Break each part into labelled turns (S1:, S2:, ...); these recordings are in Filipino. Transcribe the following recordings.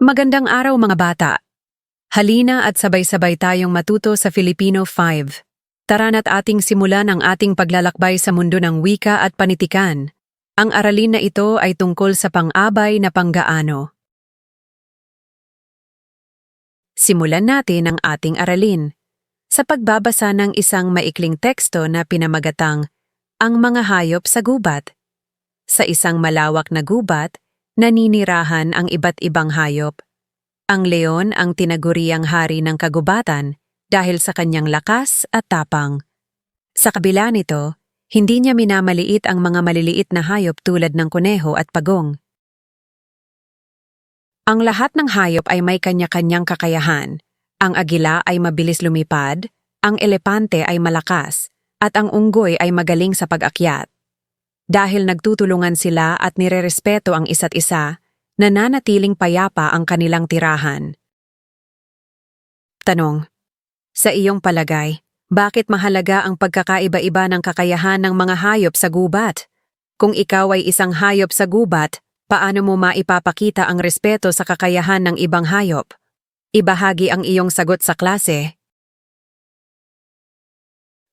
S1: Magandang araw mga bata. Halina at sabay-sabay tayong matuto sa Filipino 5. Tara na't ating simulan ang ating paglalakbay sa mundo ng wika at panitikan. Ang aralin na ito ay tungkol sa pang-abay na panggaano. Simulan natin ang ating aralin sa pagbabasa ng isang maikling teksto na pinamagatang Ang mga hayop sa gubat. Sa isang malawak na gubat, naninirahan ang iba't ibang hayop. Ang leon ang tinaguriang hari ng kagubatan dahil sa kanyang lakas at tapang. Sa kabila nito, hindi niya minamaliit ang mga maliliit na hayop tulad ng kuneho at pagong. Ang lahat ng hayop ay may kanya-kanyang kakayahan. Ang agila ay mabilis lumipad, ang elepante ay malakas, at ang unggoy ay magaling sa pag-akyat. Dahil nagtutulungan sila at nirerespeto ang isa't isa, nananatiling payapa ang kanilang tirahan. Tanong. Sa iyong palagay, bakit mahalaga ang pagkakaiba-iba ng kakayahan ng mga hayop sa gubat? Kung ikaw ay isang hayop sa gubat, paano mo maipapakita ang respeto sa kakayahan ng ibang hayop? Ibahagi ang iyong sagot sa klase.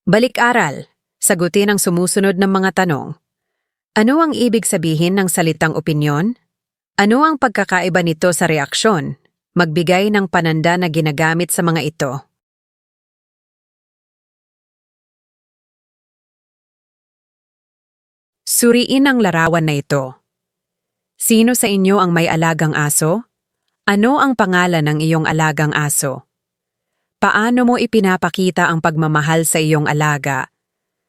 S1: Balik-aral. Sagutin ang sumusunod ng mga tanong. Ano ang ibig sabihin ng salitang opinyon? Ano ang pagkakaiba nito sa reaksyon? Magbigay ng pananda na ginagamit sa mga ito. Suriin ang larawan na ito. Sino sa inyo ang may alagang aso? Ano ang pangalan ng iyong alagang aso? Paano mo ipinapakita ang pagmamahal sa iyong alaga?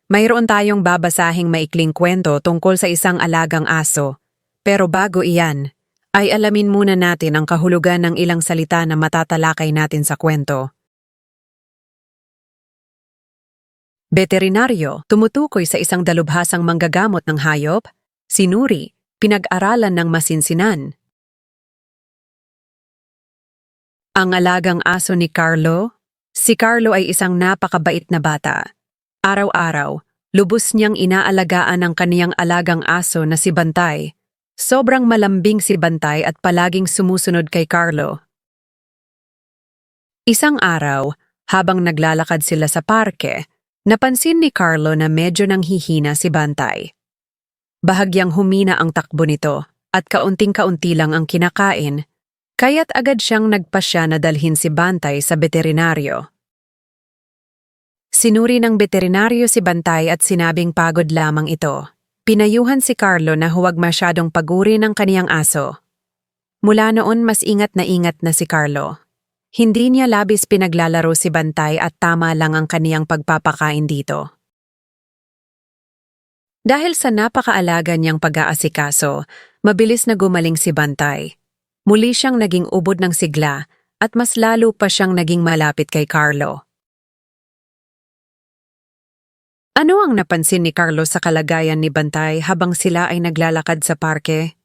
S1: Mayroon tayong babasahing maikling kwento tungkol sa isang alagang aso. Pero bago iyan, ay alamin muna natin ang kahulugan ng ilang salita na matatalakay natin sa kwento. Veterinaryo, tumutukoy sa isang dalubhasang manggagamot ng hayop, sinuri, pinag-aralan ng masinsinan. Ang alagang aso ni Carlo? Si Carlo ay isang napakabait na bata. Araw-araw, lubos niyang inaalagaan ang kaniyang alagang aso na si Bantay. Sobrang malambing si Bantay at palaging sumusunod kay Carlo. Isang araw, habang naglalakad sila sa parke, napansin ni Carlo na medyo nanghihina si Bantay. Bahagyang humina ang takbo nito at kaunting-kaunti lang ang kinakain, kaya't agad siyang nagpasya na dalhin si Bantay sa veterinaryo. Sinuri ng veterinaryo si Bantay at sinabing pagod lamang ito. Pinayuhan si Carlo na huwag masyadong paguri ng kaniyang aso. Mula noon mas ingat na ingat na si Carlo. Hindi niya labis pinaglalaro si Bantay at tama lang ang kaniyang pagpapakain dito. Dahil sa napakaalaga niyang pag-aasikaso, mabilis na gumaling si Bantay. Muli siyang naging ubod ng sigla at mas lalo pa siyang naging malapit kay Carlo. Ano ang napansin ni Carlos sa kalagayan ni Bantay habang sila ay naglalakad sa parke?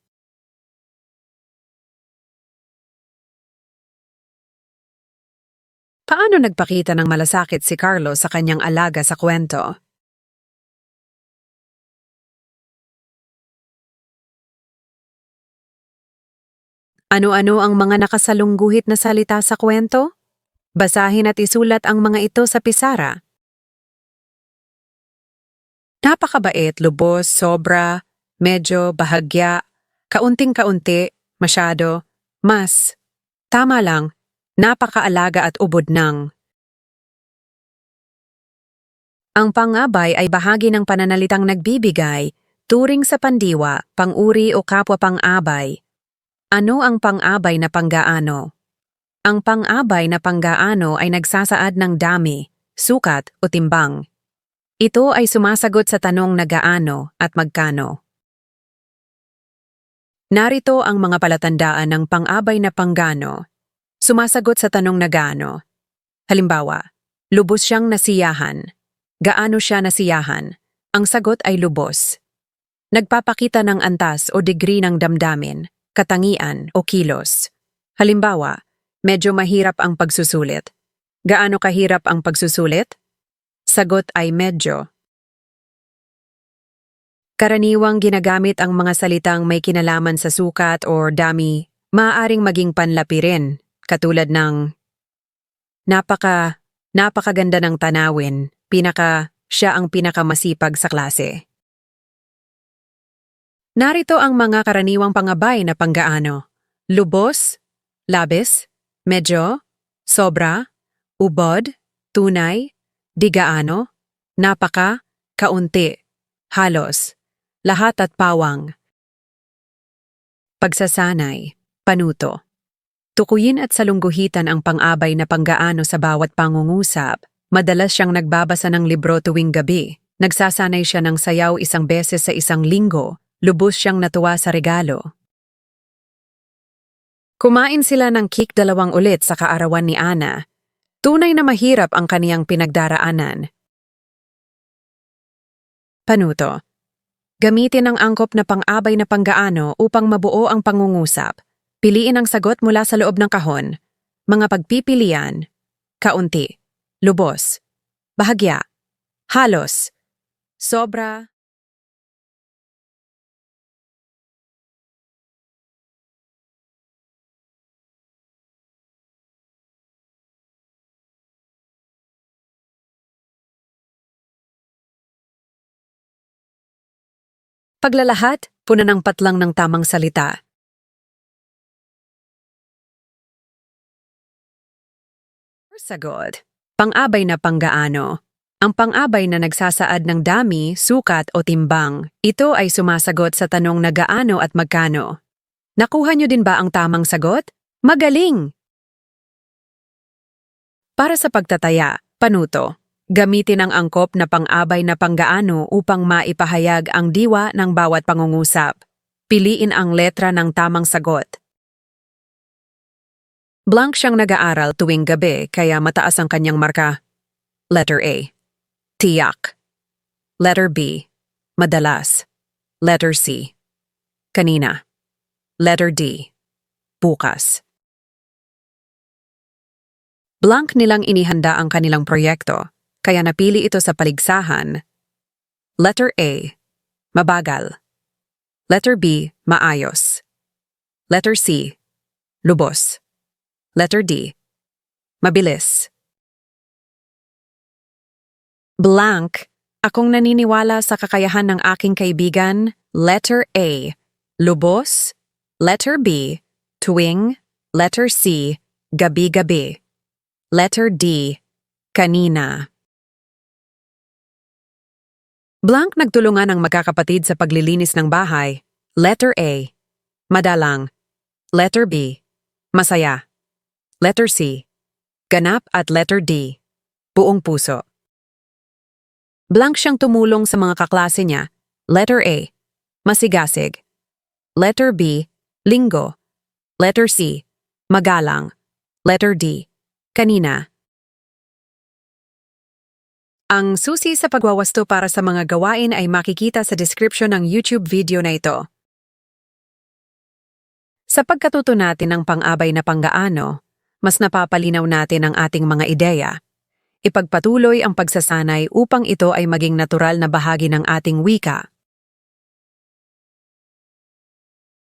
S1: Paano nagpakita ng malasakit si Carlos sa kanyang alaga sa kwento? Ano-ano ang mga nakasalungguhit na salita sa kwento? Basahin at isulat ang mga ito sa pisara. Napakabait, lubos, sobra, medyo, bahagya, kaunting-kaunti, masyado, mas. Tama lang, napakaalaga at ubod ng. Ang pangabay ay bahagi ng pananalitang nagbibigay, turing sa pandiwa, panguri o kapwa pang-abay. Ano ang pang-abay na panggaano? Ang pang-abay na panggaano ay nagsasaad ng dami, sukat o timbang. Ito ay sumasagot sa tanong na gaano at magkano. Narito ang mga palatandaan ng pang-abay na panggano. Sumasagot sa tanong na gaano. Halimbawa, lubos siyang nasiyahan. Gaano siya nasiyahan? Ang sagot ay lubos. Nagpapakita ng antas o degree ng damdamin, katangian o kilos. Halimbawa, medyo mahirap ang pagsusulit. Gaano kahirap ang pagsusulit? Sagot ay medyo. Karaniwang ginagamit ang mga salitang may kinalaman sa sukat or dami Maaaring maging panlapi rin, katulad ng napaka, napakaganda ng tanawin, pinaka, siya ang pinakamasipag sa klase. Narito ang mga karaniwang pangabay na panggaano. Lubos, labis, medyo, sobra, ubod, tunay, digaano, napaka, kaunti, halos, lahat at pawang. Pagsasanay, panuto. Tukuyin at salungguhitan ang pang-abay na panggaano sa bawat pangungusap. Madalas siyang nagbabasa ng libro tuwing gabi. Nagsasanay siya ng sayaw isang beses sa isang linggo. Lubos siyang natuwa sa regalo. Kumain sila ng cake dalawang ulit sa kaarawan ni Ana. Tunay na mahirap ang kaniyang pinagdaraanan. Panuto. Gamitin ang angkop na pang-abay na panggaano upang mabuo ang pangungusap. Piliin ang sagot mula sa loob ng kahon. Mga pagpipilian. Kaunti. Lubos. Bahagya. Halos. Sobra. Paglalahat, puna ng patlang ng tamang salita. Sagot. Pang-abay na panggaano. Ang pang-abay na nagsasaad ng dami, sukat o timbang. Ito ay sumasagot sa tanong na gaano at magkano. Nakuha niyo din ba ang tamang sagot? Magaling! Para sa pagtataya, panuto. Gamitin ang angkop na pang-abay na panggaano upang maipahayag ang diwa ng bawat pangungusap. Piliin ang letra ng tamang sagot. Blank siyang nag-aaral tuwing gabi kaya mataas ang kanyang marka. Letter A. Tiyak. Letter B. Madalas. Letter C. Kanina. Letter D. Bukas. Blank nilang inihanda ang kanilang proyekto, kaya napili ito sa paligsahan. Letter A. Mabagal. Letter B. Maayos. Letter C. Lubos. Letter D. Mabilis. Blank. Akong naniniwala sa kakayahan ng aking kaibigan. Letter A. Lubos. Letter B. Tuwing. Letter C. Gabi-gabi. Letter D. Kanina. Blank nagtulungan ang magkakapatid sa paglilinis ng bahay. Letter A. Madalang. Letter B. Masaya. Letter C. Ganap at letter D. Buong puso. Blank siyang tumulong sa mga kaklase niya. Letter A. Masigasig. Letter B. Linggo. Letter C. Magalang. Letter D. Kanina. Ang susi sa pagwawasto para sa mga gawain ay makikita sa description ng YouTube video na ito. Sa pagkatuto natin ng pang-abay na panggaano, mas napapalinaw natin ang ating mga ideya. Ipagpatuloy ang pagsasanay upang ito ay maging natural na bahagi ng ating wika